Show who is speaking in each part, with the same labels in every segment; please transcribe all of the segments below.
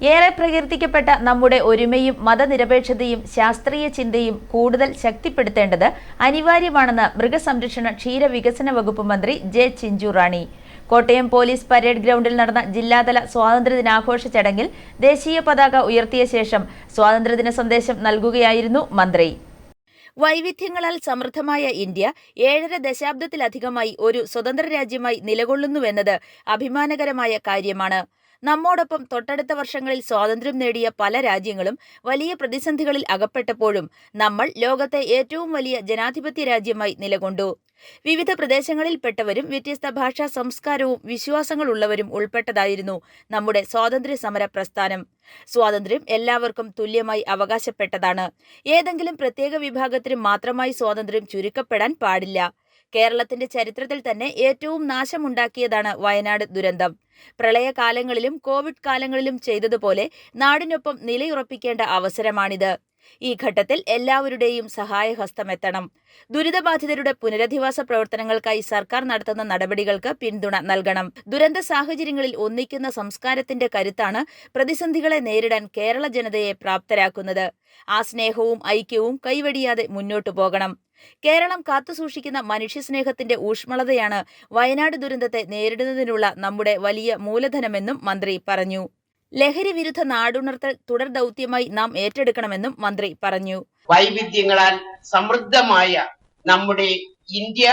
Speaker 1: ഏറെ പ്രകീർത്തിക്കപ്പെട്ട നമ്മുടെ ഒരുമയും മതനിരപേക്ഷതയും ശാസ്ത്രീയ ചിന്തയും കൂടുതൽ ശക്തിപ്പെടുത്തേണ്ടത് അനിവാര്യമാണെന്ന് മൃഗസംരക്ഷണ ക്ഷീരവികസന വകുപ്പ് മന്ത്രി J Chinchu Rani. Kottayam police parade ഗ്രൗണ്ടിൽ നടന്ന ജില്ലാതല സ്വാതന്ത്ര്യദിനാഘോഷ ചടങ്ങിൽ ദേശീയ പതാക ഉയർത്തിയ ശേഷം സ്വാതന്ത്ര്യദിന സന്ദേശം നൽകുകയായിരുന്നു മന്ത്രി. വൈവിധ്യങ്ങളാൽ സമൃദ്ധമായ ഇന്ത്യ ഏഴര ദശാബ്ദത്തിലധികമായി ഒരു സ്വതന്ത്ര രാജ്യമായി നിലകൊള്ളുന്നുവെന്നത് അഭിമാനകരമായ കാര്യമാണ്. നമ്മോടൊപ്പം തൊട്ടടുത്ത വർഷങ്ങളിൽ സ്വാതന്ത്ര്യം നേടിയ പല രാജ്യങ്ങളും വലിയ പ്രതിസന്ധികളിൽ അകപ്പെട്ടപ്പോഴും നമ്മൾ ലോകത്തെ ഏറ്റവും വലിയ ജനാധിപത്യ രാജ്യമായി നിലകൊണ്ടു. വിവിധ പ്രദേശങ്ങളിൽപ്പെട്ടവരും വ്യത്യസ്ത ഭാഷാ സംസ്കാരവും വിശ്വാസങ്ങളുള്ളവരും ഉൾപ്പെട്ടതായിരുന്നു നമ്മുടെ സ്വാതന്ത്ര്യ സമര പ്രസ്ഥാനം. സ്വാതന്ത്ര്യം എല്ലാവർക്കും തുല്യമായി അവകാശപ്പെട്ടതാണ്. ഏതെങ്കിലും പ്രത്യേക വിഭാഗത്തിന് മാത്രമായി സ്വാതന്ത്ര്യം ചുരുക്കപ്പെടാൻ പാടില്ല. കേരളത്തിന്റെ ചരിത്രത്തിൽ തന്നെ ഏറ്റവും നാശമുണ്ടാക്കിയതാണ് വയനാട് ദുരന്തം. പ്രളയകാലങ്ങളിലും കോവിഡ് കാലങ്ങളിലും ചെയ്തതുപോലെ നാടിനൊപ്പം നിലയുറപ്പിക്കേണ്ട അവസരമാണിത്. ഈ ഘട്ടത്തിൽ എല്ലാവരുടെയും സഹായഹസ്തമെത്തണം. ദുരിതബാധിതരുടെ പുനരധിവാസ പ്രവർത്തനങ്ങൾക്കായി സർക്കാർ നടത്തുന്ന നടപടികൾക്ക് പിന്തുണ നൽകണം. ദുരന്ത സാഹചര്യങ്ങളിൽ ഒന്നിക്കുന്ന സംസ്കാരത്തിന്റെ കരുത്താണ് പ്രതിസന്ധികളെ നേരിടാൻ കേരള ജനതയെ പ്രാപ്തരാക്കുന്നത്. ആ സ്നേഹവും ഐക്യവും കൈവടിയാതെ മുന്നോട്ടു പോകണം. കേരളം കാത്തുസൂക്ഷിക്കുന്ന മനുഷ്യസ്നേഹത്തിന്റെ ഊഷ്മളതയാണ് വയനാട് ദുരന്തത്തെ നേരിടുന്നതിനുള്ള നമ്മുടെ വലിയ മൂലധനമെന്നും മന്ത്രി പറഞ്ഞു. ലഹരി വിരുദ്ധ നാടുണർത്തൽ തുടർ ദൗത്യമായി നാം ഏറ്റെടുക്കണമെന്നും മന്ത്രി പറഞ്ഞു.
Speaker 2: വൈവിധ്യങ്ങളാൽ സമൃദ്ധമായ നമ്മുടെ ഇന്ത്യ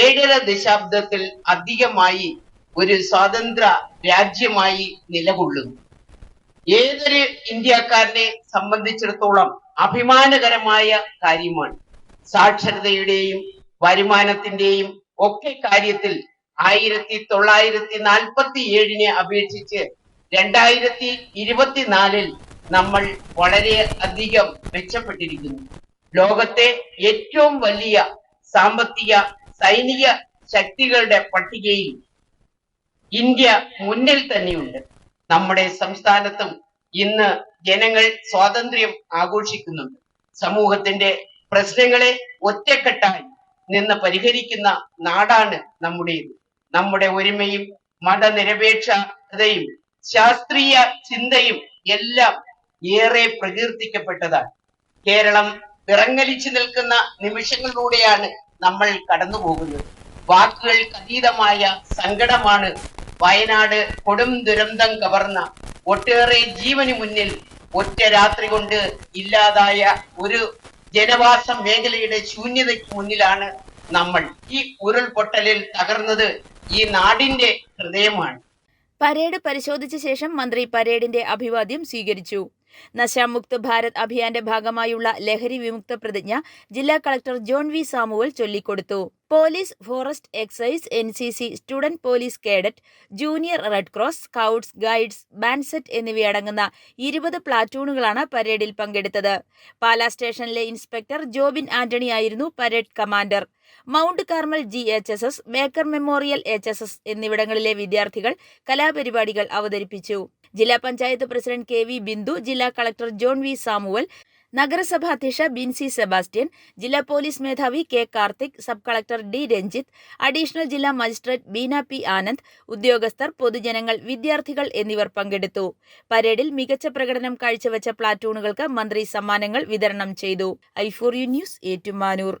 Speaker 2: ഏഴര ദശാബ്ദത്തിൽ അധികമായി ഒരു സ്വതന്ത്ര രാജ്യമായി നിലകൊള്ളുന്നു. ഏതൊരു ഇന്ത്യക്കാരനെ സംബന്ധിച്ചിടത്തോളം അഭിമാനകരമായ കാര്യമാണ്. സാക്ഷരതയുടെയും വരുമാനത്തിന്റെയും ഒക്കെ കാര്യത്തിൽ ആയിരത്തി തൊള്ളായിരത്തി നാൽപ്പത്തി ഏഴിനെ അപേക്ഷിച്ച് രണ്ടായിരത്തി ഇരുപത്തിനാലിൽ നമ്മൾ വളരെ അധികം മെച്ചപ്പെട്ടിരിക്കുന്നു. ലോകത്തെ ഏറ്റവും വലിയ സാമ്പത്തിക സൈനിക ശക്തികളുടെ പട്ടികയിൽ ഇന്ത്യ മുന്നിൽ തന്നെയുണ്ട്. നമ്മുടെ സംസ്ഥാനത്തും ഇന്ന് ജനങ്ങൾ സ്വാതന്ത്ര്യം ആഘോഷിക്കുന്നുണ്ട്. സമൂഹത്തിന്റെ പ്രശ്നങ്ങളെ ഒറ്റക്കെട്ടായി നിന്ന് പരിഹരിക്കുന്ന നാടാണ് നമ്മുടേത്. നമ്മുടെ ഒരുമയും മതനിരപേക്ഷതയും ശാസ്ത്രീയ ചിന്തയും എല്ലാം ഏറെ പ്രകീർത്തിക്കപ്പെട്ടതാണ്. കേരളം വിറങ്ങലിച്ചു നിൽക്കുന്ന നിമിഷങ്ങളിലൂടെയാണ് നമ്മൾ കടന്നു പോകുന്നത് വാക്കുകൾക്ക് അതീതമായ സങ്കടമാണ്. വയനാട് കൊടും ദുരന്തം കവർന്ന ഒട്ടേറെ ജീവന് മുന്നിൽ ഒറ്റ രാത്രി കൊണ്ട് ഇല്ലാതായ ഒരു ജനവാസ മേഖലയുടെ ശൂന്യതയ്ക്ക് മുന്നിലാണ് നമ്മൾ. ഈ ഉരുൾപൊട്ടലിൽ തകർന്നത് ഈ നാടിന്റെ ഹൃദയമാണ്.
Speaker 1: പരേഡ് പരിശോധിച്ച ശേഷം മന്ത്രി പരേഡിന്റെ അഭിവാദ്യം സ്വീകരിച്ചു. നശാമുക്ത് ഭാരത് അഭിയാന്റെ ഭാഗമായുള്ള ലഹരി വിമുക്ത പ്രതിജ്ഞ ജില്ലാ കളക്ടർ ജോൺ വി സാമുവൽ ചൊല്ലിക്കൊടുത്തു. Police forest excise N C C student police cadet junior red cross scouts guides bandset എന്നിവയടങ്ങുന്ന ഇരുപത് പ്ലാറ്റൂണുകളാണ് പരേഡിൽ പങ്കെടുത്തത്. പാലാ സ്റ്റേഷനിലെ ഇൻസ്പെക്ടർ ജോബിൻ ആന്റണി ആയിരുന്നു parade commander. Mount Carmel G H S S Baker Memorial H S S എന്നിവിടങ്ങളിലെ വിദ്യാർത്ഥികൾ കലാപരിപാടികൾ അവതരിപ്പിച്ചു. ജില്ലാ panchayat president K V Bindu ജില്ലാ കളക്ടർ ജോൺ വി സാമുവൽ നഗരസഭാ അധ്യക്ഷ ബിൻസി സെബാസ്റ്റ്യൻ ജില്ലാ പോലീസ് മേധാവി K Karthik sub collector D Ranjith additional ജില്ലാ മജിസ്ട്രേറ്റ് ബീന പി ആനന്ദ് ഉദ്യോഗസ്ഥർ പൊതുജനങ്ങൾ വിദ്യാർത്ഥികൾ എന്നിവർ പങ്കെടുത്തു. പരേഡിൽ മികച്ച പ്രകടനം കാഴ്ചവെച്ച പ്ലാറ്റൂണുകൾക്ക് മന്ത്രി സമ്മാനങ്ങൾ വിതരണം ചെയ്തു. I four U news Ettumanoor.